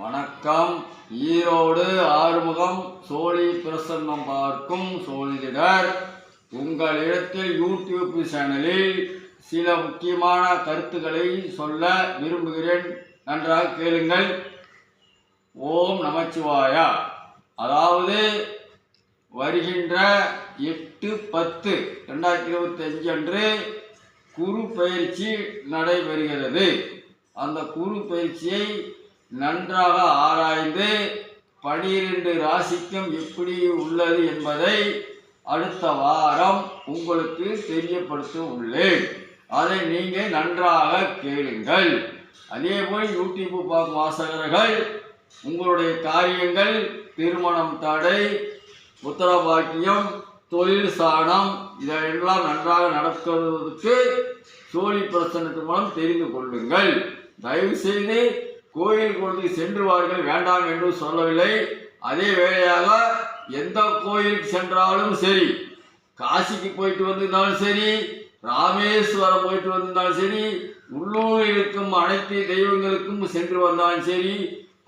வணக்கம். ஈரோடு ஆறுமுகம் சோழி பிரசன்னம் பார்க்கும் சோழிடர் உங்களிடத்தில் யூடியூப் சேனலில் சில முக்கியமான கருத்துக்களை சொல்ல விரும்புகிறேன். நன்றாக கேளுங்கள். ஓம் நமச்சிவாயா. அதாவது வருகின்ற எட்டு பத்து ரெண்டாயிரத்தி இருபத்தி அஞ்சு அன்று குரு பயிற்சி நடைபெறுகிறது. அந்த குரு பயிற்சியை நன்றாக ஆராய்ந்து பனிரெண்டு ராசிக்கும் எப்படி உள்ளது என்பதை அடுத்த வாரம் உங்களுக்கு தெரியப்படுத்த உள்ளேன் அதை நீங்கள் நன்றாக கேளுங்கள். அதே போல் யூடியூப் பார்க்கும் வாசகர்கள் உங்களுடைய காரியங்கள் திருமணம் தடை உத்தரவாக்கியம் தொழில் சாணம் இதெல்லாம் நன்றாக நடக்கிறதுக்கு சோழி பிரசனத்தின் மூலம் தெரிந்து கொள்ளுங்கள். தயவுசெய்து கோயில் கொண்டு சென்றுவார்கள் வேண்டாம் என்று சொல்லவில்லை. அதே வேளையாக எந்த கோயிலுக்கு சென்றாலும் சரி காசிக்கு போயிட்டு வந்திருந்தாலும் சரி ராமேஸ்வரம் போயிட்டு வந்திருந்தாலும் சரி உள்ளூரில் இருக்கும் அனைத்து தெய்வங்களுக்கும் சென்று வந்தாலும் சரி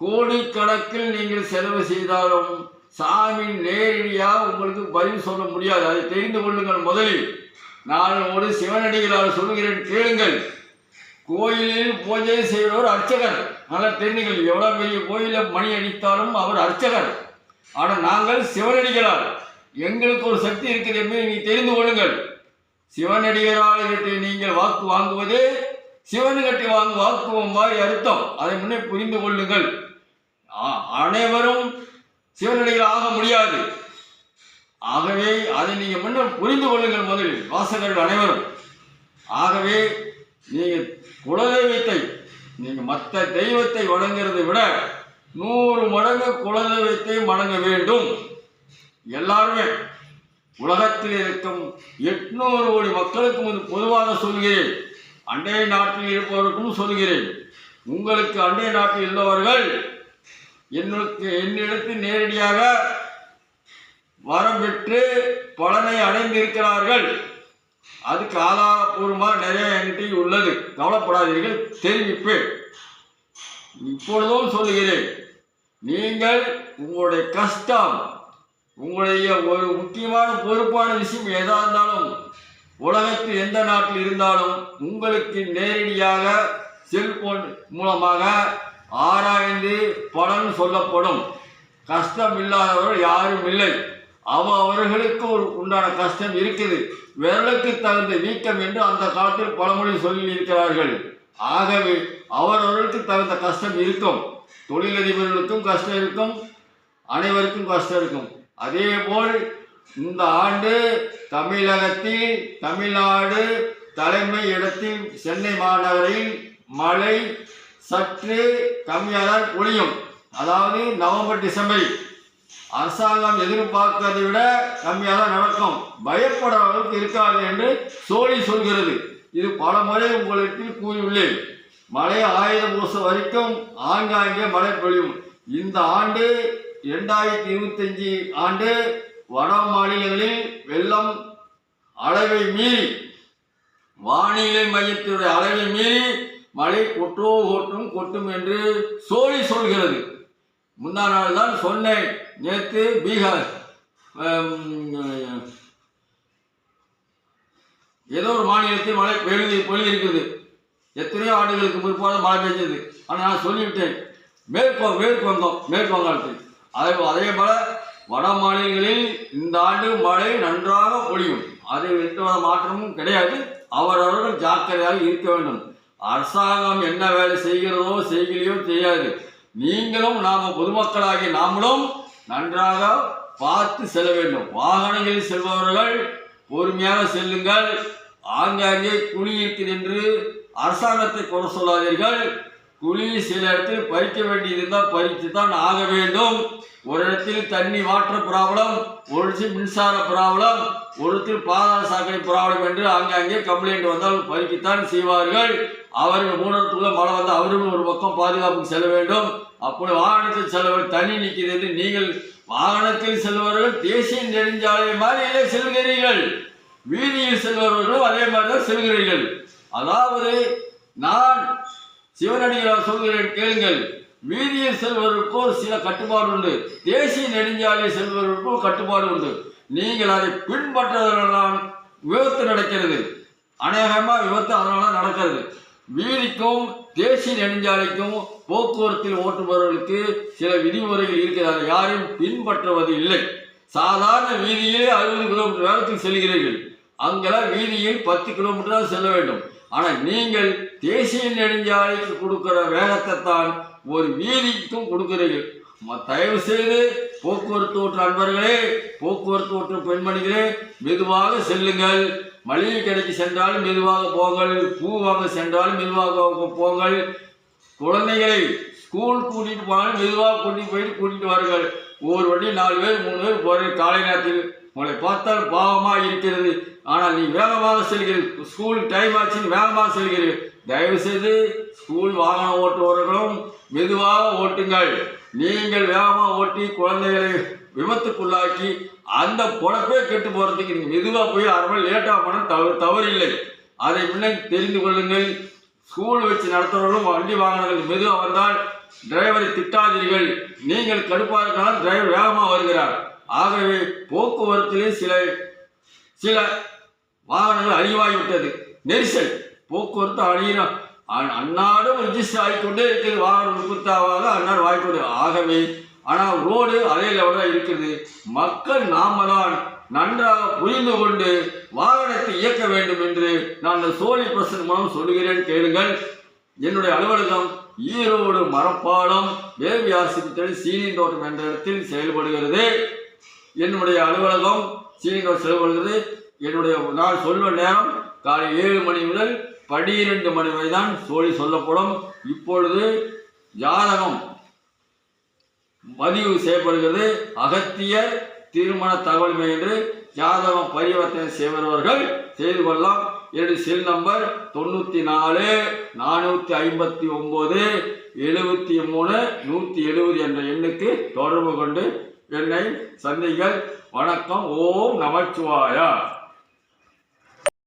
கோடிக்கணக்கில் நீங்கள் செலவு செய்தாலும் சாமி நேரடியாக உங்களுக்கு பதில் சொல்ல முடியாது. அதை தெரிந்து கொள்ளுங்கள் முதலில். நான் ஒரு சிவனடிகளால் சொல்கிறேன் கேளுங்கள். கோயிலில் பூஜை செய்கிறவர் அர்ச்சகர். நல்லா தெரிஞ்சுங்கள் எவ்வளோ பெரிய கோயிலில் மணி அடித்தாலும் அவர் அர்ச்சகர். ஆனால் நாங்கள் சிவனடிகளார் எங்களுக்கு ஒரு சக்தி இருக்கிறது என்பதை நீ தெரிந்து கொள்ளுங்கள். சிவனடிகராளர்கிட்ட நீங்கள் வாக்கு வாங்குவது சிவனுகட்டி வாங்கு வாக்குவம் மாதிரி அர்த்தம். அதை முன்னே புரிந்து கொள்ளுங்கள். அனைவரும் சிவனடிகள் ஆக முடியாது. ஆகவே அதை நீங்கள் முன்னர் புரிந்து கொள்ளுங்கள் முதலில். வாசகர்கள் அனைவரும். ஆகவே நீங்கள் குலதெய்வத்தை நீங்கள் மற்ற தெய்வத்தை வணங்குறதை விட நூறு மடங்கு குலதெய்வத்தை வணங்க வேண்டும். எல்லாருமே உலகத்தில் இருக்கும் எட்நூறு கோடி மக்களுக்கும் இது பொதுவாக சொல்கிறேன். அண்டை நாட்டில் இருப்பவருக்கும் சொல்கிறேன். உங்களுக்கு அண்டை நாட்டில் உள்ளவர்கள் என்னுக்கு என்னிடத்து நேரடியாக வரம் பெற்று பலனை அடைந்திருக்கிறார்கள். அது காலாபூர்வமாக நிறைய என்கிட்ட உள்ளது. கவலைப்படாதீர்கள். தெரிவிப்பேன். இப்பொழுதும் சொல்லுகிறேன். நீங்கள் உங்களுடைய கஷ்டம் உங்களுடைய ஒரு முக்கியமான பொறுப்பான விஷயம் எதா இருந்தாலும் உலகத்தில் எந்த நாட்டில் இருந்தாலும் உங்களுக்கு நேரடியாக செல்போன் மூலமாக ஆராய்ந்து பலன் சொல்லப்படும். கஷ்டம் இல்லாதவர்கள் யாரும் இல்லை. அவ அவர்களுக்கு ஒரு உண்டான கஷ்டம் இருக்குது. விரலுக்கு தகுந்த வீக்கம் என்று அந்த காலத்தில் பழமொழி சொல்லி இருக்கிறார்கள் ஆகவே அவரவர்களுக்கு தகுந்த கஷ்டம் இருக்கும். தொழிலதிபர்களுக்கும் கஷ்டம் இருக்கும். அனைவருக்கும் கஷ்டம் இருக்கும். அதே போல் இந்த ஆண்டு தமிழகத்தில் தமிழ்நாடு தலைமை இடத்தில் சென்னை மாநகரில் மழை சற்று கம்மியாக தான் பொழியும். அதாவது நவம்பர் டிசம்பர் அரசாங்கம் எதிர்பார்க்கிறதை விட கம்மியாக தான் நடக்கும். பயப்பட அளவுக்கு இருக்காது என்று சோழி சொல்கிறது. இது பல முறை உங்களுக்கு கூறியுள்ளேன். மழை ஆயுத வருஷம் வரைக்கும் ஆங்காங்கே மழை பொழியும். இந்த ஆண்டு இரண்டாயிரத்தி இருபத்தஞ்சி ஆண்டு வட மாநிலங்களில் வெள்ளம் அளவை மீறி வானிலை மையத்தினுடைய அளவை மீறி மழை கொட்டோ கொட்டும் கொட்டும் என்று சோழி சொல்கிறது. முந்தா நாள் தான் சொன்னேன். நேற்று பீகார். ஏதோ ஒரு மாநிலத்தில் மழை பெய்து பொழிந்திருக்கிறது. எத்தனையோ ஆண்டுகளுக்கு முற்பாக மழை பெஞ்சது ஆனால் நான் சொல்லிவிட்டேன். மேற்கு மேற்கு வந்தோம் மேற்கு வங்காளத்தில். அதே அதே போல வட மாநிலங்களில் இந்த ஆண்டு மழை நன்றாக பொழியும். அதில் எந்த மாற்றமும் கிடையாது. அவரவர்கள் ஜாக்கிரதையாக இருக்க வேண்டும். அரசாங்கம் என்ன வேலை செய்கிறதோ செய்கலையோ தெரியாது. நீங்களும் நாம் பொதுமக்களாகி நாமளும் நன்றாக பார்த்து செல்ல வேண்டும். வாகனங்களில் செல்பவர்கள் பொறுமையாக செல்லுங்கள். ஆங்காங்கே குடியிருக்கிறேன் என்று அரசாங்கத்தை குறை சொல்லாதீர்கள். குழி சில இடத்தில் பறிக்க வேண்டியது இருந்தால் பறித்து தான் ஆக வேண்டும். ஒரு இடத்தில் தண்ணி வாட்டர் ப்ராப்ளம் ஒரு இடத்தில் மின்சார ப்ராப்ளம் ஒரு இடத்தில் பாதாள சாக்கடை ப்ராப்ளம் என்று ஆங்காங்கே கம்ப்ளைண்ட் வந்தால் பறிக்கத்தான் செய்வார்கள். அவர்கள் மூணத்துக்குள்ள மழை வந்தால் அவர்களும் ஒரு பக்கம் பாதுகாப்புக்கு செல்ல வேண்டும். அப்படி வாகனத்தில் செல்வர்கள் தண்ணி நிற்கிறது என்று நீங்கள் வாகனத்தில் செல்வர்கள் தேசிய நெடுஞ்சாலை மாதிரியே செல்கிறீர்கள். வீதியில் செல்பவர்களும் அதே மாதிரி தான் செல்கிறீர்கள். அதாவது நான் சிவனடியார் சொல்கிறேன் கேளுங்கள். வீதியில் செல்வதற்கோ சில கட்டுப்பாடு உண்டு தேசிய நெடுஞ்சாலையில் செல்வதற்கோ கட்டுப்பாடு உண்டு நீங்கள் அதை பின்பற்றதனால்தான் விபத்து நடக்கிறது. அநேகமாக விபத்து அதனால நடக்கிறது. வீதிக்கும் தேசிய நெடுஞ்சாலைக்கும் போக்குவரத்தில் ஓட்டுபவர்களுக்கு சில விதிமுறைகள் இருக்கிறது. அதை யாரும் பின்பற்றுவது இல்லை. சாதாரண வீதியிலே அறுபது கிலோமீட்டர் வேகத்தில் செல்கிறீர்கள். அங்கெல்லாம் வீதியில் பத்து கிலோமீட்டராக செல்ல வேண்டும். ஆனால் நீங்கள் தேசிய நெடுஞ்சாலைக்கு கொடுக்கிற வேகத்தை தான் ஒரு வீதிக்கும் கொடுக்கிறீர்கள். தயவு செய்து போக்குவரத்து ஓட்டு நண்பர்களே போக்குவரத்து ஓட்டு பெண்மணிகளே மெதுவாக செல்லுங்கள். மளிகை கடைக்கு சென்றாலும் மெதுவாக போங்கள். பூ வாங்க சென்றாலும் மெதுவாக போங்கள். குழந்தைகளை ஸ்கூல் கூட்டிட்டு போனாலும் மெதுவாக கூட்டிட்டு போயிட்டு கூட்டிட்டு வாருங்கள். ஒவ்வொரு வண்டி நாலு பேர் மூணு பேர் போகிற காலை நேரத்தில் உங்களை பார்த்தால் பாவமாக இருக்கிறது. ஆனால் நீ வேகமாக செல்கிறீர்கள் ஸ்கூல் டைம் ஆச்சுன்னு வேகமாக செல்கிறீர்கள் தயவு செய்து ஸ்கூல் வாகனம் ஓட்டுபவர்களும் மெதுவாக ஓட்டுங்கள். நீங்கள் வேகமாக ஓட்டி குழந்தைகளை விபத்துக்குள்ளாக்கி அந்த பொழப்பே கெட்டு போகிறதுக்கு நீங்கள் மெதுவாக போய் அரை மணி லேட்டாக போனால் தவறு தவறில்லை. அதை முன்னே தெரிந்து கொள்ளுங்கள். ஸ்கூல் வச்சு நடத்துறவர்களும் வண்டி வாகனங்கள் மெதுவாக வந்தால் டிரைவரை திட்டாதீர்கள். நீங்கள் கடுப்பாக இருக்கலாம் டிரைவர் வேகமாக வருகிறார். ஆகவே போக்குவரத்திலே சில சில வாகனங்கள் அதிகமாகிவிட்டது நெரிசல் போக்குவரத்து அணியின அன்னாடும் ரிஜிஸ்டர் ஆகிக்கொண்டே இருக்கிறது வாகனம் உற்பத்தாவாக அன்னாடு வாய்க்கொண்டு ஆகவே ஆனால் ரோடு அதே லெவலில் இருக்கிறது மக்கள் நாம தான் நன்றாக புரிந்து கொண்டு வாகனத்தை இயக்க வேண்டும் என்று நான் இந்த சோழி பிரசன் மூலம் சொல்கிறேன் கேளுங்கள். என்னுடைய அலுவலகம் ஈரோடு மரப்பாலம் தேவி ஆஸ்பத்திரி சீனி தோட்டம் என்ற இடத்தில் செயல்படுகிறது. என்னுடைய அலுவலகம் சீனி செலவழுகிறது என்னுடைய நான் சொல்வ நேரம் காலை ஏழு மணி முதல் பனிரெண்டு மணி வரை தான் சோழி சொல்லப்படும். இப்பொழுது ஜாதகம் பதிவு செய்யப்படுகிறது. அகத்திய திருமண தகவல் என்று ஜாதகம் பரிவர்த்தனை செய்பவர்கள் செய்து கொள்ளலாம். என்னுடைய செல் நம்பர் தொண்ணூற்றி நாலு நானூற்றி ஐம்பத்தி ஒம்பது எழுபத்தி மூணு நூற்றி எழுபது என்ற எண்ணுக்கு தொடர்பு கொண்டு என்னை சந்திங்கள் வணக்கம் ஓம் நமச்சிவாயா.